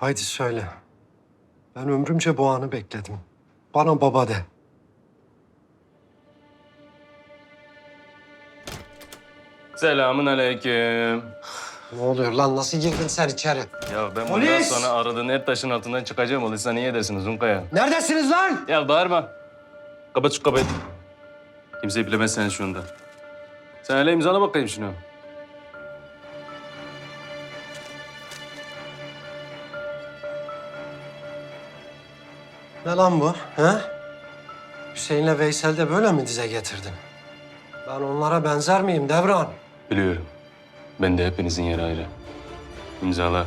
Haydi söyle. Ben ömrümce bu anı bekledim. Bana baba de. Selamun aleyküm. Ne oluyor lan? Nasıl girdin sen içeri? Ya ben bundan Polis! sonra aradığın her taşın altından çıkacağım. Olursa niye edersiniz Zunkaya? Neredesiniz lan? Ya bağırma. Kapat şu kapıyı. Kimse bilemez sen şu anda. Sen hele imzala bakayım şunu. Ne lan bu? He? Hüseyin'le Veysel'i de böyle mi dize getirdin? Ben onlara benzer miyim Devran? Biliyorum. Ben de hepinizin yeri ayrı. İmzala.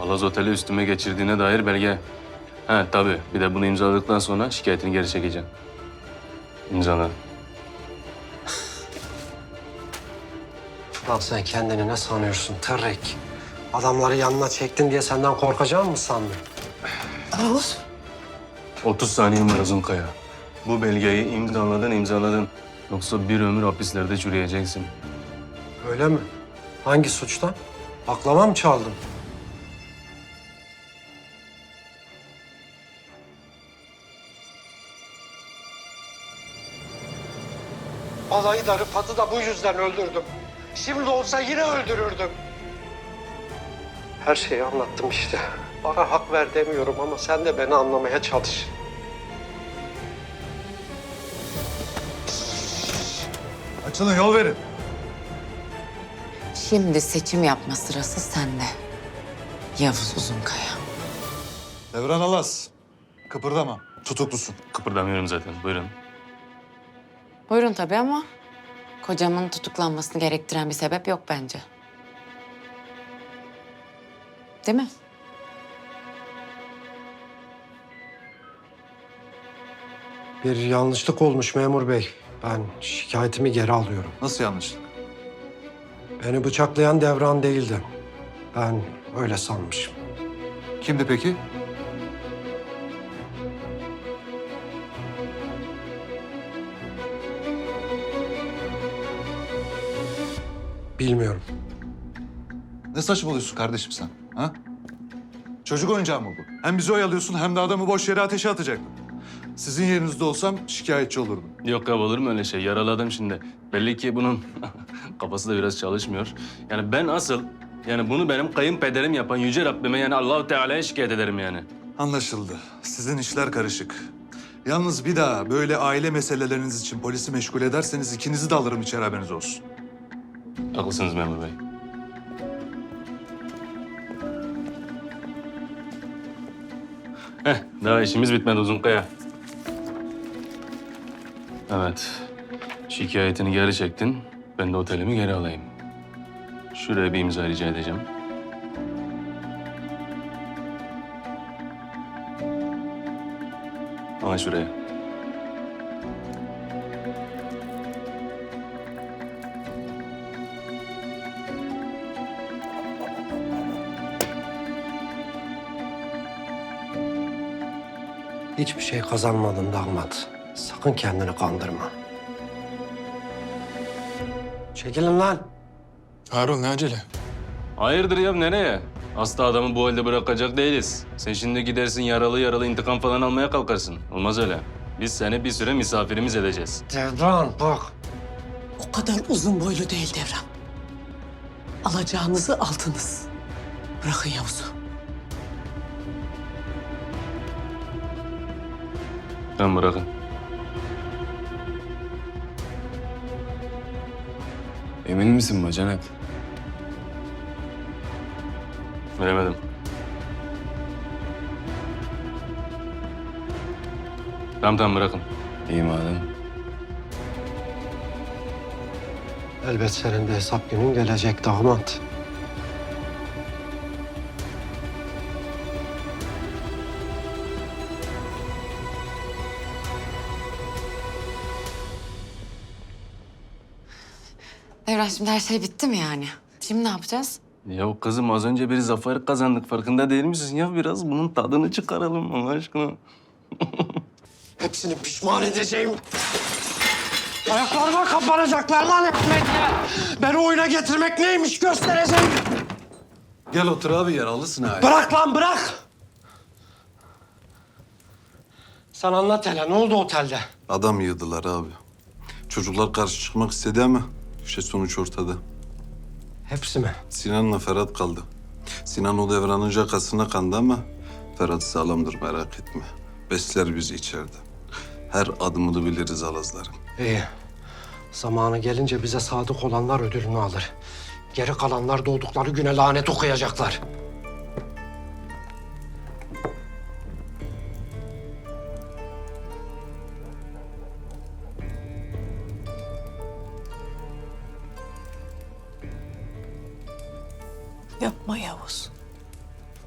Alaz Oteli üstüme geçirdiğine dair belge. Ha tabii. Bir de bunu imzaladıktan sonra şikayetini geri çekeceğim. İmzala. Lan sen kendini ne sanıyorsun Terrek? Adamları yanına çektin diye senden korkacağım mı sandın? Oğuz. 30 saniyen var Zunkaya. Bu belgeyi imzaladın imzaladın. Yoksa bir ömür hapislerde çürüyeceksin. Öyle mi? Hangi suçtan? Baklava mı çaldın? Alayı da Rıfat'ı da bu yüzden öldürdüm. Şimdi olsa yine öldürürdüm. Her şeyi anlattım işte. Bana hak ver demiyorum ama sen de beni anlamaya çalış. Açılın yol verin. Şimdi seçim yapma sırası sende. Yavuz Uzunkaya. Devran Alas. Kıpırdama. Tutuklusun. Kıpırdamıyorum zaten. Buyurun. Buyurun tabii ama kocamın tutuklanmasını gerektiren bir sebep yok bence. Değil mi? Bir yanlışlık olmuş memur bey. Ben şikayetimi geri alıyorum. Nasıl yanlışlık? Beni bıçaklayan Devran değildi. Ben öyle sanmışım. Kimdi peki? Bilmiyorum. Ne saçmalıyorsun kardeşim sen? Ha? Çocuk oyuncağı mı bu? Hem bizi oyalıyorsun hem de adamı boş yere ateşe atacaktın. Sizin yerinizde olsam şikayetçi olurdum. Yok ya olur mu öyle şey? Yaraladım şimdi. Belli ki bunun kafası da biraz çalışmıyor. Yani ben asıl yani bunu benim kayınpederim yapan yüce Rabbime yani Allahu Teala'ya şikayet ederim yani. Anlaşıldı. Sizin işler karışık. Yalnız bir daha böyle aile meseleleriniz için polisi meşgul ederseniz ikinizi de alırım içeri haberiniz olsun. Haklısınız memur bey. Heh, daha işimiz bitmedi Uzunkaya. Evet. Şikayetini geri çektin. Ben de otelimi geri alayım. Şuraya bir imza rica edeceğim. Ama şuraya. Hiçbir şey kazanmadın damat. Sakın kendini kandırma. Çekilin lan. Harun ne acele? Hayırdır ya nereye? Hasta adamı bu halde bırakacak değiliz. Sen şimdi gidersin yaralı yaralı intikam falan almaya kalkarsın. Olmaz öyle. Biz seni bir süre misafirimiz edeceğiz. Devran bak. O kadar uzun boylu değil Devran. Alacağınızı aldınız. Bırakın Yavuz'u. Ben bırakın. Emin misin bacanak? Bilemedim. Tamam tamam bırakın. İyi madem. Elbet senin de hesap günün gelecek damat. Devran şimdi her şey bitti mi yani? Şimdi ne yapacağız? Ya kızım az önce bir zafer kazandık. Farkında değil misin? Ya biraz bunun tadını çıkaralım Allah aşkına. Hepsini pişman edeceğim. Ayaklarıma kapanacaklar lan ekmekle. Beni oyuna getirmek neymiş göstereceğim. Gel otur abi yaralısın ha. Bırak lan bırak! Sen anlat hele ne oldu otelde? Adam yığdılar abi. Çocuklar karşı çıkmak istedi ama işte sonuç ortada. Hepsi mi? Sinan'la Ferhat kaldı. Sinan o devranın jakasına kandı ama Ferhat sağlamdır merak etme. Besler bizi içeride. Her adımını biliriz Alazların. İyi. Zamanı gelince bize sadık olanlar ödülünü alır. Geri kalanlar doğdukları güne lanet okuyacaklar. Yapma Yavuz.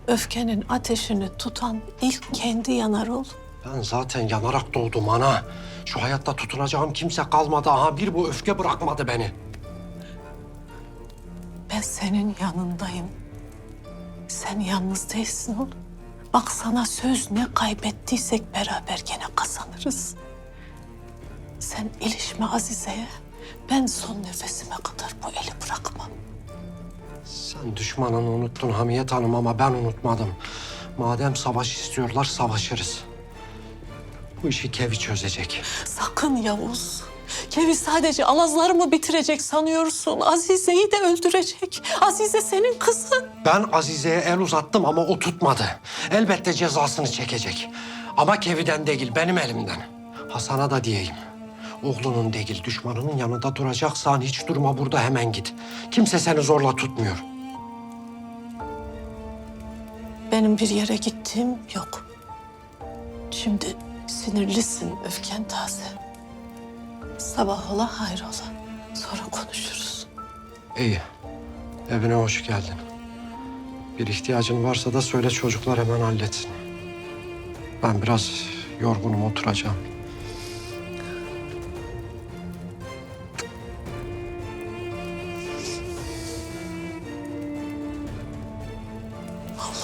Öfkenin ateşini tutan ilk kendi yanar ol. Ben zaten yanarak doğdum ana. Şu hayatta tutunacağım kimse kalmadı. Aha bir bu öfke bırakmadı beni. Ben senin yanındayım. Sen yalnız değilsin oğlum. Bak sana söz ne kaybettiysek beraber gene kazanırız. Sen ilişme Azize'ye. Ben son nefesime kadar bu eli bırakmam. Sen düşmanını unuttun Hamiyet Hanım ama ben unutmadım. Madem savaş istiyorlar savaşırız. Bu işi Kevi çözecek. Sakın Yavuz. Kevi sadece alazlarımı bitirecek sanıyorsun. Azize'yi de öldürecek. Azize senin kızın. Ben Azize'ye el uzattım ama o tutmadı. Elbette cezasını çekecek. Ama Kevi'den değil benim elimden. Hasan'a da diyeyim. Oğlunun değil düşmanının yanında duracaksan hiç durma burada hemen git. Kimse seni zorla tutmuyor. Benim bir yere gittiğim yok. Şimdi sinirlisin, öfken taze. Sabah ola hayrola. Sonra konuşuruz. İyi. Evine hoş geldin. Bir ihtiyacın varsa da söyle çocuklar hemen halletsin. Ben biraz yorgunum oturacağım.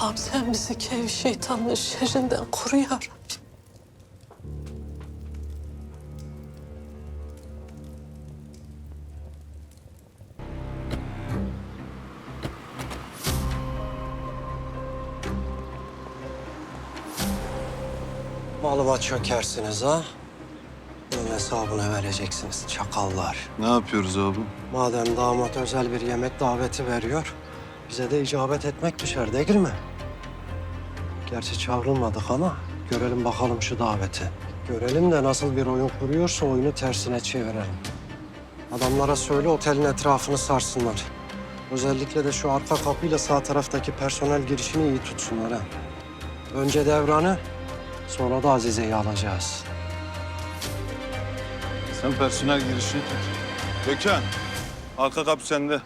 Allah'ım sen bizi kev şeytanın şerrinden koru ya Rabbi. Malıma çökersiniz ha. Bunun hesabını vereceksiniz çakallar. Ne yapıyoruz abi? Madem damat özel bir yemek daveti veriyor, bize de icabet etmek düşer değil mi? Gerçi çağrılmadık ama görelim bakalım şu daveti. Görelim de nasıl bir oyun kuruyorsa oyunu tersine çevirelim. Adamlara söyle otelin etrafını sarsınlar. Özellikle de şu arka kapıyla sağ taraftaki personel girişini iyi tutsunlar ha. Önce devranı, sonra da Azize'yi alacağız. Sen personel girişini tut. Gökhan, arka kapı sende.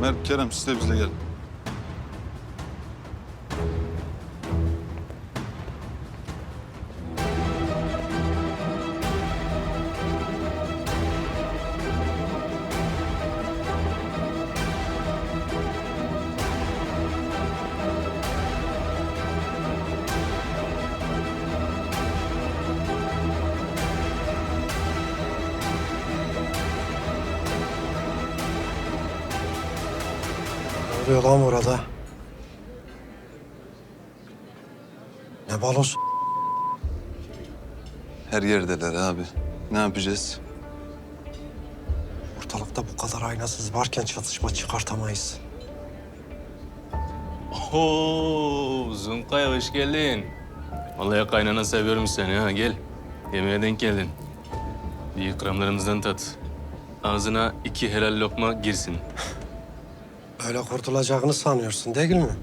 Mert, Kerem siz de bizle gelin. Her yerdeler abi. Ne yapacağız? Ortalıkta bu kadar aynasız varken çatışma çıkartamayız. Oo, Zunkaya hoş geldin. Vallahi kaynana seviyorum seni ha gel. Yemeğe denk geldin. Bir ikramlarımızdan tat. Ağzına iki helal lokma girsin. Öyle kurtulacağını sanıyorsun değil mi?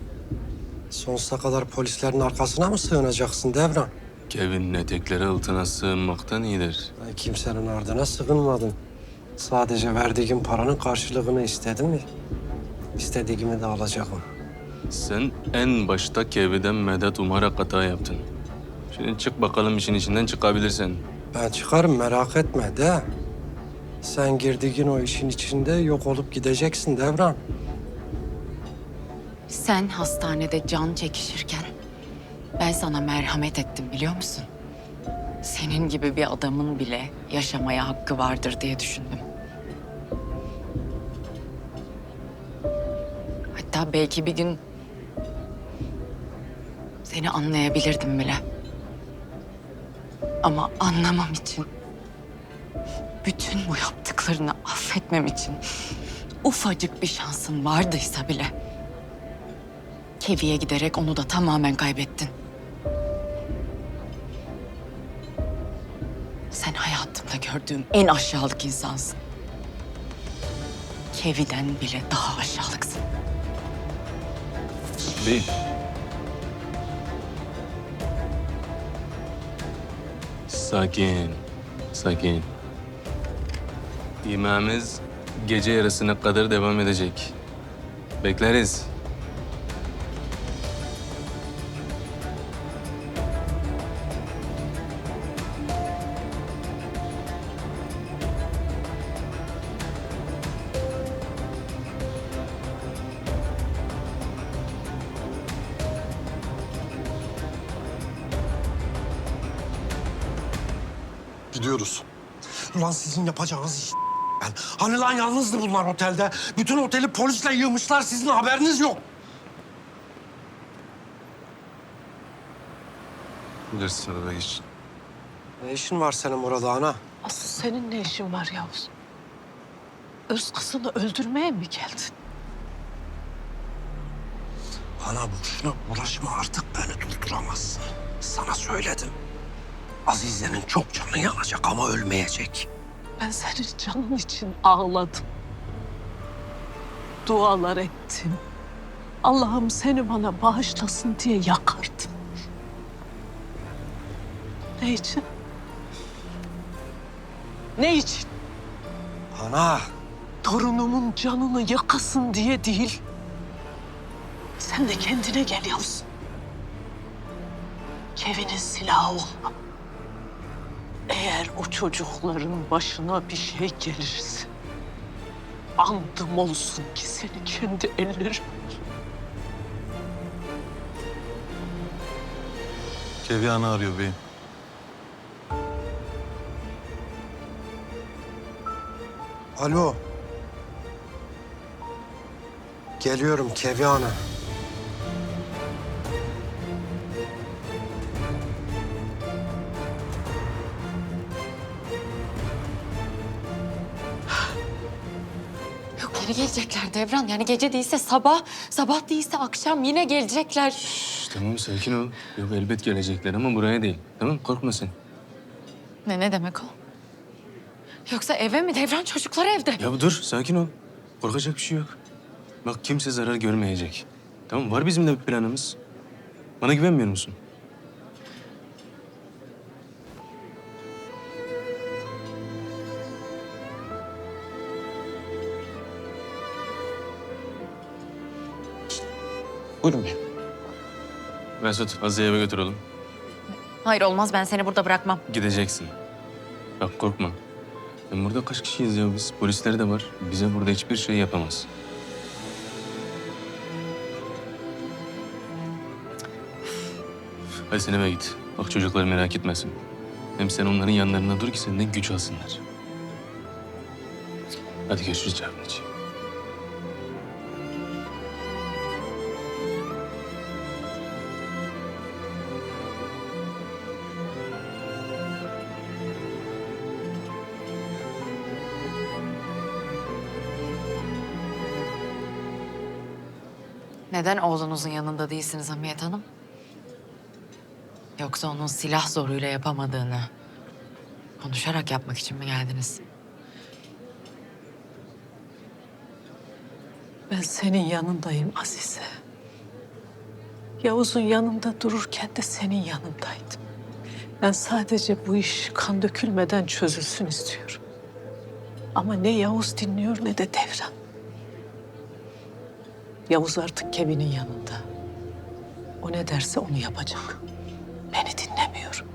Sonsuza kadar polislerin arkasına mı sığınacaksın Devran? Kevin etekleri altına sığınmaktan iyidir. Ben kimsenin ardına sığınmadım. Sadece verdiğim paranın karşılığını istedim mi? İstediğimi de alacağım. Sen en başta Kevin'den medet umarak hata yaptın. Şimdi çık bakalım işin içinden çıkabilirsin. Ben çıkarım merak etme de. Sen girdiğin o işin içinde yok olup gideceksin Devran. Sen hastanede can çekişirken ben sana merhamet ettim biliyor musun? Senin gibi bir adamın bile yaşamaya hakkı vardır diye düşündüm. Hatta belki bir gün seni anlayabilirdim bile. Ama anlamam için, bütün bu yaptıklarını affetmem için ufacık bir şansın vardıysa bile Kevi'ye giderek onu da tamamen kaybettin. Sen hayatımda gördüğüm en aşağılık insansın. Kevi'den bile daha aşağılıksın. Bey. Sakin, sakin. Yemeğimiz gece yarısına kadar devam edecek. Bekleriz. Sizin yapacağınız iş. Hani lan yalnızdı bunlar otelde. Bütün oteli polisle yığmışlar. Sizin haberiniz yok. Bilirsin arada geç. Ne işin var senin burada ana? Asıl senin ne işin var Yavuz? Öz kızını öldürmeye mi geldin? Bana boşuna uğraşma artık beni durduramazsın. Sana söyledim. Azize'nin çok canı yanacak ama ölmeyecek. Ben senin canın için ağladım. Dualar ettim. Allah'ım seni bana bağışlasın diye yakardım. Ne için? Ne için? Ana. Torunumun canını yakasın diye değil. Sen de kendine gel Yavuz. Kevin'in silahı olma. Eğer o çocukların başına bir şey gelirse... ...andım olsun ki seni kendi ellerim... Kevi ana arıyor beyim. Alo. Geliyorum Kevi yine gelecekler Devran. Yani gece değilse sabah, sabah değilse akşam yine gelecekler. Şş, tamam sakin ol. Yok elbet gelecekler ama buraya değil. Tamam korkma sen. Ne ne demek o? Yoksa eve mi Devran? Çocuklar evde. Ya dur sakin ol. Korkacak bir şey yok. Bak kimse zarar görmeyecek. Tamam var bizim de bir planımız. Bana güvenmiyor musun? Buyurun beyim. Mesut Azize'yi eve götürelim. Hayır olmaz ben seni burada bırakmam. Gideceksin. Bak korkma. Ben burada kaç kişiyiz ya biz? Polisler de var. Bize burada hiçbir şey yapamaz. Hadi sen eve git. Bak çocuklar merak etmesin. Hem sen onların yanlarında dur ki senden güç alsınlar. Hadi görüşürüz Cavnici. Neden oğlunuzun yanında değilsiniz Hamiyet Hanım? Yoksa onun silah zoruyla yapamadığını konuşarak yapmak için mi geldiniz? Ben senin yanındayım Azize. Yavuz'un yanında dururken de senin yanındaydım. Ben sadece bu iş kan dökülmeden çözülsün istiyorum. Ama ne Yavuz dinliyor ne de Devran. Yavuz artık Kevin'in yanında. O ne derse onu yapacak. Beni dinlemiyor.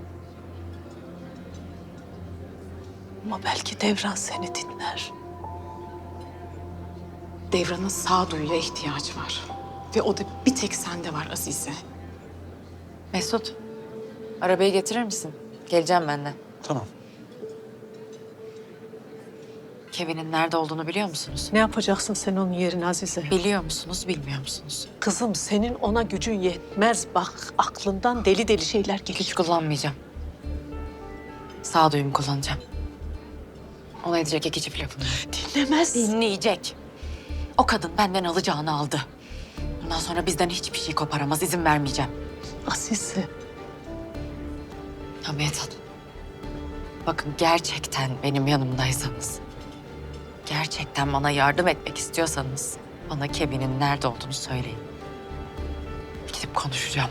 Ama belki Devran seni dinler. Devran'ın sağduyuya ihtiyacı var. Ve o da bir tek sende var Azize. Mesut, arabayı getirir misin? Geleceğim ben de. Tamam. Kevin'in nerede olduğunu biliyor musunuz? Ne yapacaksın sen onun yerine Azize? Biliyor musunuz, bilmiyor musunuz? Kızım senin ona gücün yetmez. Bak aklından deli deli şeyler Hiç gelir. kullanmayacağım. Sağduyumu kullanacağım. Ona edecek iki çift lafım var. Dinlemez. Dinleyecek. O kadın benden alacağını aldı. Bundan sonra bizden hiçbir şey koparamaz, izin vermeyeceğim. Azize. Hamiyet Hanım. Bakın gerçekten benim yanımdaysanız, gerçekten bana yardım etmek istiyorsanız bana Kevin'in nerede olduğunu söyleyin. Gidip konuşacağım.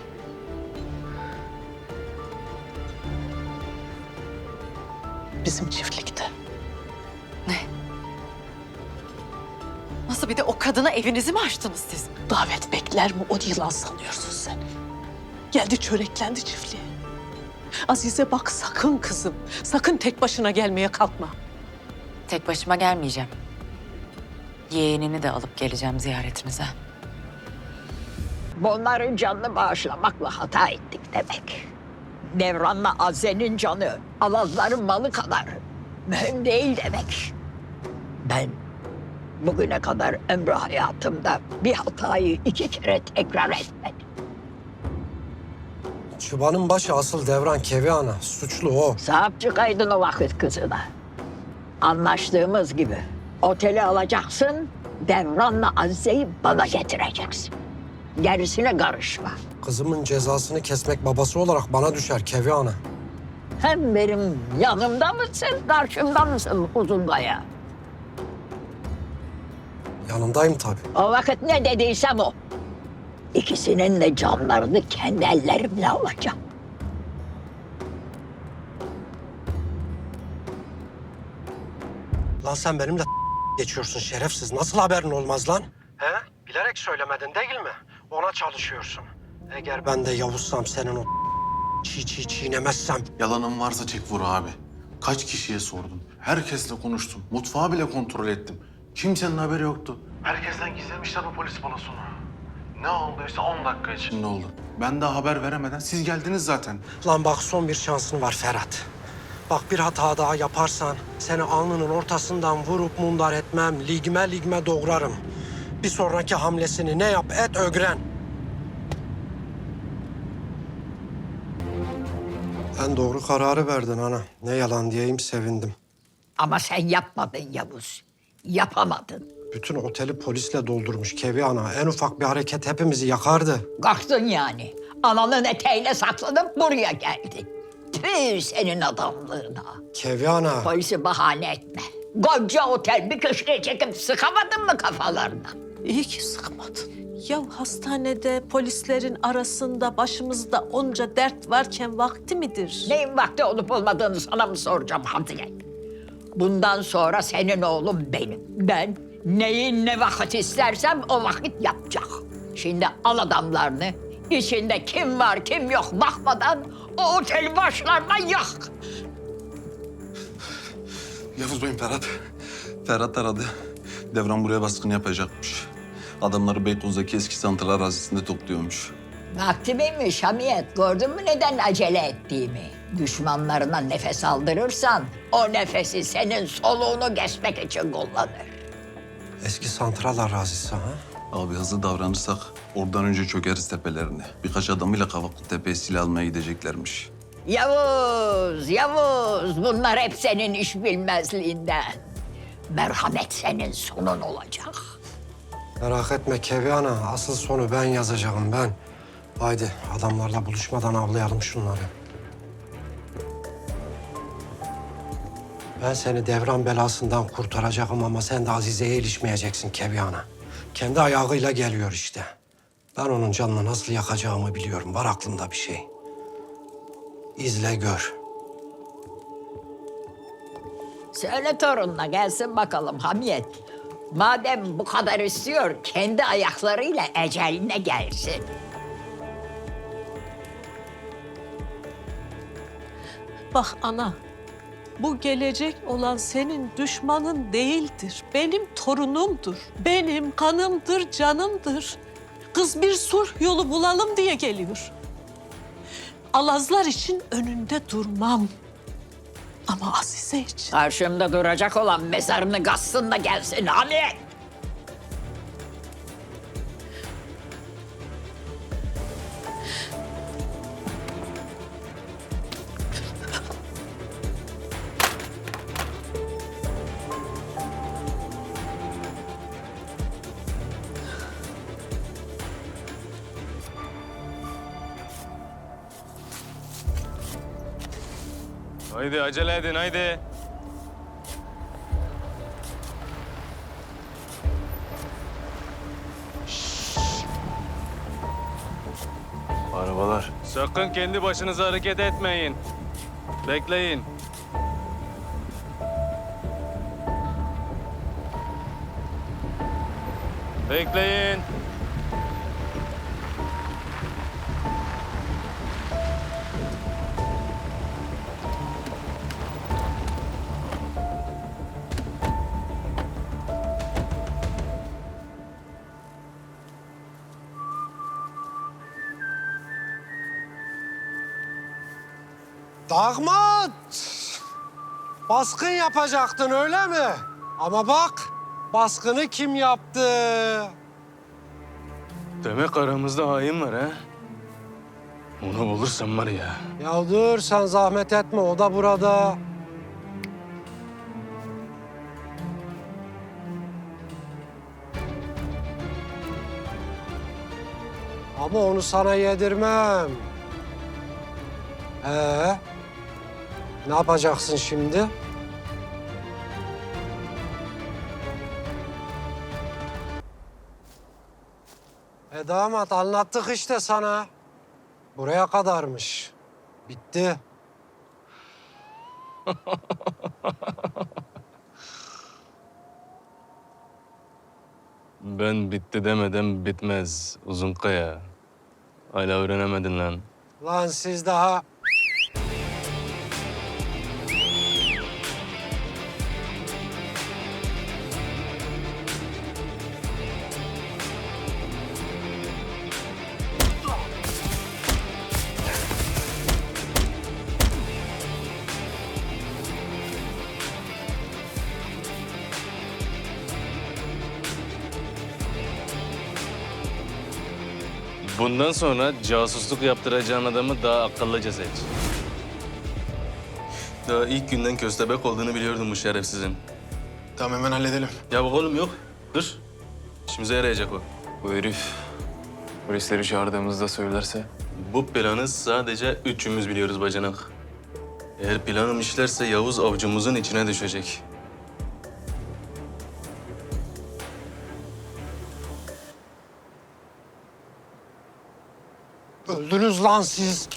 Bizim çiftlikte. Nasıl bir de o kadına evinizi mi açtınız siz? Davet bekler mi o yılan sanıyorsun sen? Geldi çöreklendi çiftliğe. Azize bak sakın kızım. Sakın tek başına gelmeye kalkma. Tek başıma gelmeyeceğim. Yeğenini de alıp geleceğim ziyaretinize. Bunların canını bağışlamakla hata ettik demek. Devran'la Aze'nin canı Alazların malı kadar mühim değil demek. Ben bugüne kadar ömrü hayatımda bir hatayı iki kere tekrar etmedim. Çıbanın başı asıl devran Kevi ana. Suçlu o. Sahip çıkaydın o vakit kızına. Anlaştığımız gibi oteli alacaksın, Devran'la Azize'yi bana getireceksin. Gerisine karışma. Kızımın cezasını kesmek babası olarak bana düşer Kevi ana. Hem benim yanımda mısın, karşımda mısın uzun kaya? Yanındayım tabii. O vakit ne dediysem o. İkisinin de canlarını kendi ellerimle alacağım. Lan sen benimle geçiyorsun şerefsiz. Nasıl haberin olmaz lan? He? Bilerek söylemedin değil mi? Ona çalışıyorsun. Eğer ben de Yavuzsam senin o çiğ çiğ çiğnemezsem Yalanım varsa çek vur abi. Kaç kişiye sordum. Herkesle konuştum. Mutfağı bile kontrol ettim. Kimsenin haberi yoktu. Herkesten gizlemişler bu polis balosunu. Ne olduysa 10 dakika içinde oldu. Ben daha haber veremeden siz geldiniz zaten. Lan bak son bir şansın var Ferhat. Bak bir hata daha yaparsan seni alnının ortasından vurup mundar etmem. Ligme ligme doğrarım. Bir sonraki hamlesini ne yap et ögren. En doğru kararı verdin ana. Ne yalan diyeyim sevindim. Ama sen yapmadın Yavuz. Yapamadın. Bütün oteli polisle doldurmuş Kevi ana. En ufak bir hareket hepimizi yakardı. Kalktın yani. Ananın eteğiyle saklanıp buraya geldin. Tüh senin adamlığına. Kevi ana. Polisi bahane etme. Koca otel bir köşeye çekip sıkamadın mı kafalarına? İyi ki sıkmadın. Ya hastanede polislerin arasında başımızda onca dert varken vakti midir? Neyin vakti olup olmadığını sana mı soracağım Hamdiye? Bundan sonra senin oğlum benim. Ben neyin ne vakit istersem o vakit yapacak. Şimdi al adamlarını, içinde kim var kim yok bakmadan o oteli başlarına yak. Yavuz Bey'im Ferhat. Ferhat aradı. Devran buraya baskın yapacakmış. Adamları Beykoz'daki eski santral arazisinde topluyormuş. Vakti miymiş Hamiyet? Gördün mü neden acele ettiğimi? Düşmanlarına nefes aldırırsan o nefesi senin soluğunu kesmek için kullanır. Eski santral arazisi ha? Abi hızlı davranırsak oradan önce çökeriz tepelerine. Birkaç adamıyla Kavaklı Tepe'ye silah almaya gideceklermiş. Yavuz, Yavuz. Bunlar hep senin iş bilmezliğinden. Merhamet senin sonun olacak. Merak etme Kevi ana. Asıl sonu ben yazacağım ben. Haydi adamlarla buluşmadan avlayalım şunları. Ben seni devran belasından kurtaracağım ama sen de Azize'ye ilişmeyeceksin Kevi ana. Kendi ayağıyla geliyor işte. Ben onun canını nasıl yakacağımı biliyorum. Var aklımda bir şey. İzle gör. Söyle torununa gelsin bakalım Hamiyet. Madem bu kadar istiyor, kendi ayaklarıyla eceline gelsin. Bak ana, bu gelecek olan senin düşmanın değildir. Benim torunumdur. Benim kanımdır, canımdır. Kız bir sulh yolu bulalım diye geliyor. Alazlar için önünde durmam. Ama Azize için. Karşımda duracak olan mezarını gazsın da gelsin Hamiyet. Haydi acele edin haydi. Arabalar. Sakın kendi başınıza hareket etmeyin. Bekleyin. Bekleyin. Damat! Baskın yapacaktın öyle mi? Ama bak, baskını kim yaptı? Demek aramızda hain var ha? Onu bulursam var ya. Ya dur sen zahmet etme, o da burada. Ama onu sana yedirmem. Ee, ne yapacaksın şimdi? E damat anlattık işte sana. Buraya kadarmış. Bitti. Ben bitti demeden bitmez uzun kaya. Hala öğrenemedin lan. Lan siz daha... Bundan sonra casusluk yaptıracağın adamı daha akıllıca seç. Daha ilk günden köstebek olduğunu biliyordum bu şerefsizin. Tamam hemen halledelim. Ya bak oğlum yok. Dur. İşimize yarayacak o. Bu herif polisleri çağırdığımızda söylerse Bu planı sadece üçümüz biliyoruz bacanak. Eğer planım işlerse Yavuz avcumuzun içine düşecek. Öldünüz lan siz.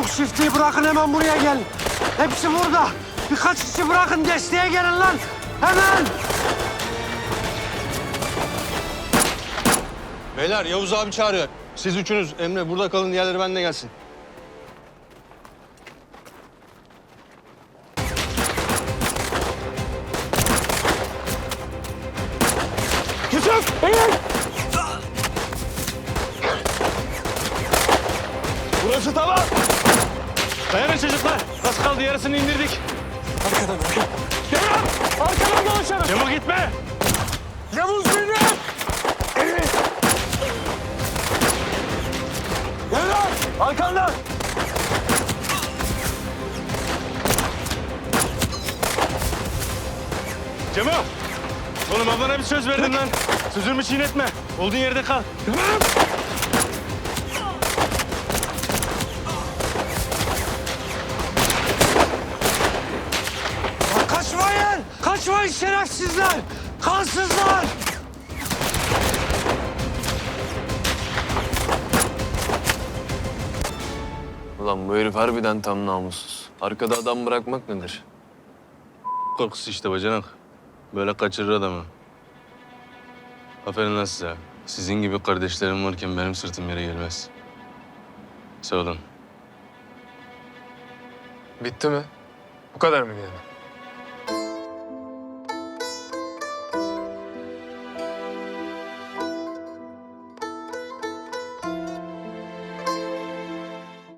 Çabuk çiftliği bırakın hemen buraya gelin. Hepsi burada. Birkaç kişi bırakın desteğe gelin lan. Hemen. Beyler Yavuz abi çağırıyor. Siz üçünüz Emre burada kalın diğerleri benimle gelsin. Şerefsizler! Kansızlar! Ulan bu herif harbiden tam namussuz. Arkada adam bırakmak nedir? Korkusu işte bacanak. Böyle kaçırır adamı. Aferin lan size. Sizin gibi kardeşlerim varken benim sırtım yere gelmez. Sağ olun. Bitti mi? Bu kadar mı yani?